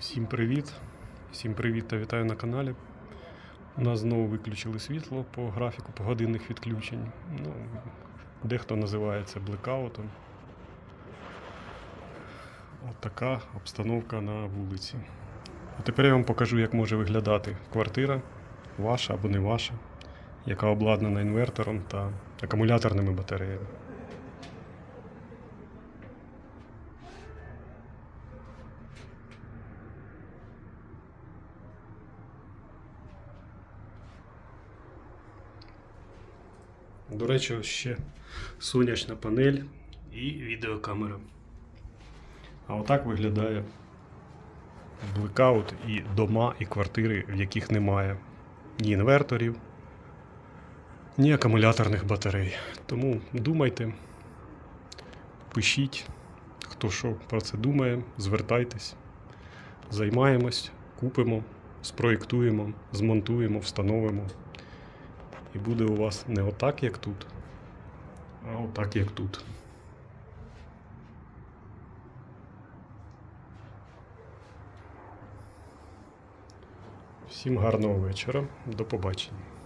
Всім привіт! Всім привіт та вітаю на каналі. У нас знову виключили світло по графіку погодинних відключень. Ну, дехто називає це блекаутом. От така обстановка на вулиці. А тепер я вам покажу, як може виглядати квартира, ваша або не ваша, яка обладнана інвертором та акумуляторними батареями. До речі, ось ще сонячна панель і відеокамера. А отак виглядає блекаут і дома, і квартири, в яких немає ні інверторів, ні акумуляторних батарей. Тому думайте, пишіть, хто що про це думає, звертайтесь, займаємось, купимо, спроєктуємо, змонтуємо, встановимо. І буде у вас не отак, як тут, а отак, як тут. Всім гарного вечора. До побачення.